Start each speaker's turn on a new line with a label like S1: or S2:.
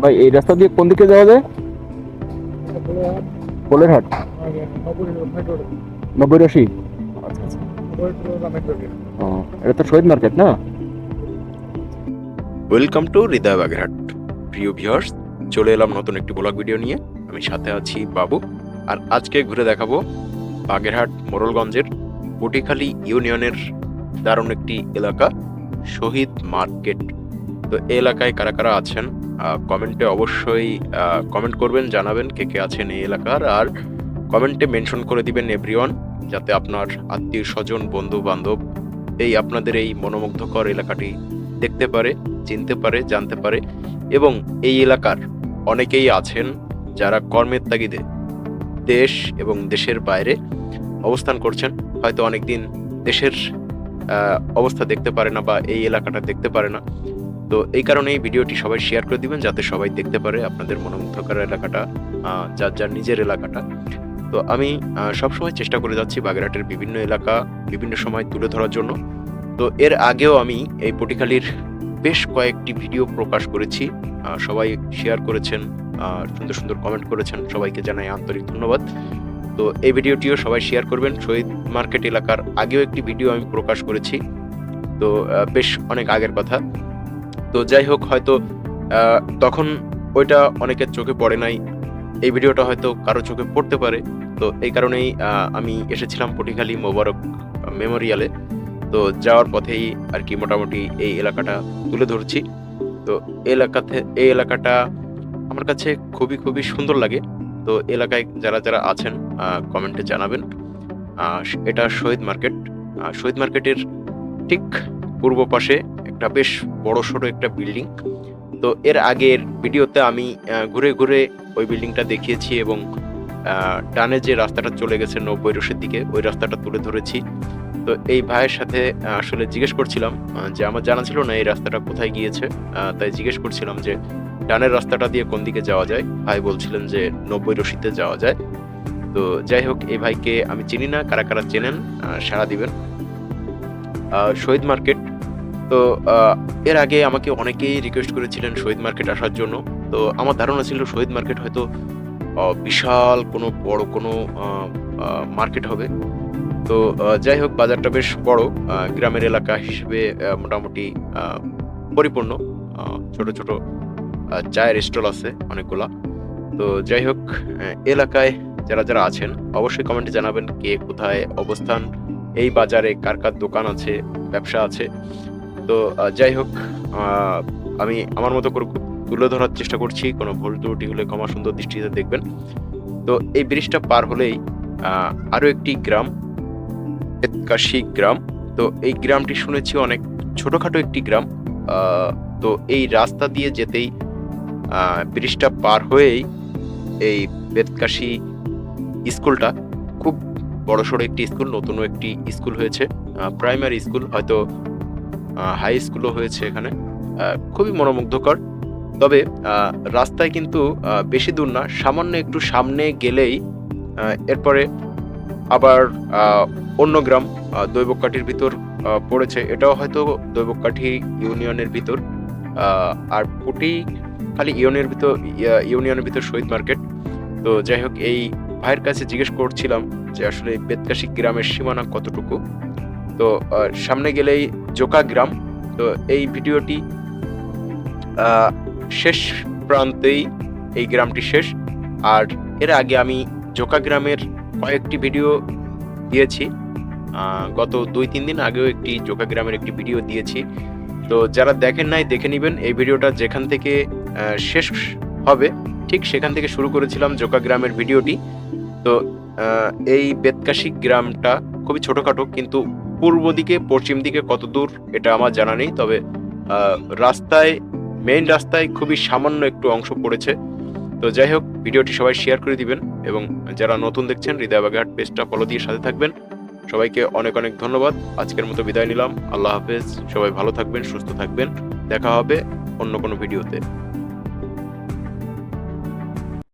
S1: ভাই, এই রাস্তা দিয়ে কোন দিকে যাওয়া যায়? কোলেরহাট নব্বই রশি। ও, এটা তো শহীদ মার্কেট না?
S2: Welcome to Hridoy Bagerhat. প্রিয় ভিউয়ার্স চলে এলাম নতুন একটি ব্লগ ভিডিও নিয়ে। আমি সাথে আছি বাবু। আর আজকে ঘুরে দেখাবো বাগেরহাট মোরলগঞ্জের পুটিখালী ইউনিয়নের দারুণ একটি এলাকা, শহীদ মার্কেট। তো এলাকায় কারা কারা আছেন? কমেন্টে অবশ্যই কমেন্ট করবেন, জানাবেন কে কে আছেন এই এলাকার, আর কমেন্টে মেনশন করে দিবেন এভরিওয়ান যাতে আপনার আত্মীয় স্বজন বন্ধু বান্ধব এই আপনাদের এই মনোমুগ্ধকর এলাকাটি দেখতে পারে, চিনতে পারে, জানতে পারে, এবং এই এলাকার অনেকেই আছেন যারা কর্মের তাগিদে দেশ এবং দেশের বাইরে অবস্থান করছেন। হয়তো অনেকদিন দেশের অবস্থা দেখতে পারে না বা এই এলাকাটা দেখতে পারে না। তো এই কারণে এই ভিডিওটি সবাই শেয়ার করে দিবেন যাতে সবাই দেখতে পারে আপনাদের মনোমুগ্ধকর এলাকাটা যার যার নিজের এলাকাটা। তো আমি সবসময় চেষ্টা করে যাচ্ছি বাগেরহাটের বিভিন্ন এলাকা বিভিন্ন সময় তুলে ধরার জন্য। তো এর আগেও আমি এই পটিখালির বেশ কয়েকটি ভিডিও প্রকাশ করেছি। সবাই শেয়ার করেছেন সুন্দর সুন্দর কমেন্ট করেছেন, সবাইকে জানাই আন্তরিক ধন্যবাদ। তো এই ভিডিওটিও সবাই শেয়ার করবেন। শহীদ মার্কেট এলাকার আগেও একটি ভিডিও আমি প্রকাশ করেছি। তো বেশ অনেক আগের কথা। তো যাই হোক, হয়তো তখন ওইটা অনেকের চোখে পড়ে নাই। এই ভিডিওটা হয়তো কারও চোখে পড়তে পারে। তো এই কারণেই আমি এসেছিলাম পটিখালি মোবারক মেমোরিয়ালে। তো যাওয়ার পথেই আর কি মোটামুটি এই এলাকাটা তুলে ধরছি। তো এলাকাতে, এই এলাকাটা আমার কাছে খুবই খুবই সুন্দর লাগে। তো এলাকায় যারা যারা আছেন কমেন্টে জানাবেন। এটা শহীদ মার্কেট। শহীদ মার্কেটের ঠিক পূর্ব পাশে একটা বেশ বড় সড়ো একটা বিল্ডিং তো এর আগের ভিডিওতে আমি ঘুরে ঘুরে ওই বিল্ডিংটা দেখিয়েছি এবং ডানে যে রাস্তাটা চলে গেছে নব্বই রোষের দিকে, ওই রাস্তাটা তুলে ধরেছি। তো এই ভাইয়ের সাথে আসলে জিজ্ঞেস করছিলাম যে আমার জানা ছিল না এই রাস্তাটা কোথায় গিয়েছে তাই জিজ্ঞেস করছিলাম যে, ডানের রাস্তাটা দিয়ে কোন দিকে যাওয়া যায়? ভাই বলছিলেন যে নব্বই রশিতে যাওয়া যায়। তো যাই হোক, এই ভাইকে আমি চিনি না, কারা কারা চেনেন সাড়া দিবেন। শহীদ মার্কেট তো এর আগে আমাকে অনেকেই রিকোয়েস্ট করেছিলেন শহীদ মার্কেট আসার জন্য। তো, আমার ধারণা ছিল শহীদ মার্কেট হয়তো বিশাল কোনো বড় কোনো মার্কেট হবে। তো যাই হোক, বাজারটা বেশ বড় গ্রামের এলাকা হিসেবে মোটামুটি পরিপূর্ণ। ছোট ছোট চায়ের স্টল আছে অনেকগুলা। তো, যাই হোক এলাকায় যারা যারা আছেন, অবশ্যই কমেন্টে জানাবেন কে কোথায় অবস্থান, এই বাজারে কার কার দোকান আছে, ব্যবসা আছে। তো যাই হোক আমি আমার মতো করে তুলে ধরার চেষ্টা করছি। কোনো ভুল ত্রুটি হলে ক্ষমা সুন্দর দৃষ্টিতে দেখবেন। তো, এই ব্রিজটা পার হলেই আরও একটি গ্রাম কাশি গ্রাম। তো, এই গ্রামটি শুনেছি অনেক ছোটোখাটো একটি গ্রাম। তো, এই রাস্তা দিয়ে যেতেই ব্রিজটা পার হয়েই এই বেতকাশি স্কুলটা খুব বড়সড় একটি স্কুল নতুন একটি স্কুল হয়েছে। প্রাইমারি স্কুল, হয়তো হাই স্কুলও হয়েছে এখানে। খুবই মনোমুগ্ধকর। তবে রাস্তায় কিন্তু বেশি দূর না, সামান্য একটু সামনে গেলেই এরপরে আবার অন্য গ্রাম দৈবকাঠির ভিতর পড়েছে। এটাও হয়তো দৈবকাঠি ইউনিয়নের ভিতর। আর পুটি খালি ইউনিয়নের ভিতর ইউনিয়নের ভিতর শহীদ মার্কেট। তো যাই হোক, এই ভাইয়ের কাছে জিজ্ঞেস করছিলাম যে আসলে বেতকাশি গ্রামের সীমানা কতটুকু? তো সামনে গেলেই জোকা গ্রাম। তো এই ভিডিওটি শেষ প্রান্তেই এই গ্রামটি শেষ। আর এর আগে আমি জোকা গ্রামের কয়েকটি ভিডিও দিয়েছি। গত দুই, তিন দিন আগেও একটি জোকা গ্রামের একটি ভিডিও দিয়েছি। তো যারা দেখেন নাই, দেখে নেবেন। এই ভিডিওটা যেখান থেকে শেষ হবে, ঠিক সেখান থেকে শুরু করেছিলাম জোকা গ্রামের ভিডিওটি। তো এই বেতকাশি গ্রামটা খুবই ছোটোখাটো, কিন্তু পূর্ব দিকে, পশ্চিম দিকে কত দূর এটা আমার জানা নেই, তবে রাস্তায় মেইন রাস্তায় খুবই সামান্য একটু অংশ পড়েছে। তো যাই হোক, ভিডিওটি সবাই শেয়ার করে দিবেন এবং যারা নতুন দেখছেন, হৃদয় বাগেরহাট পেজটা ফলো দিয়ে সাথে থাকবেন। সবাইকে অনেক অনেক ধন্যবাদ। আজকের মতো বিদায় নিলাম। আল্লাহ হাফেজ। সবাই ভালো থাকবেন, সুস্থ থাকবেন। দেখা হবে অন্য কোনো ভিডিওতে।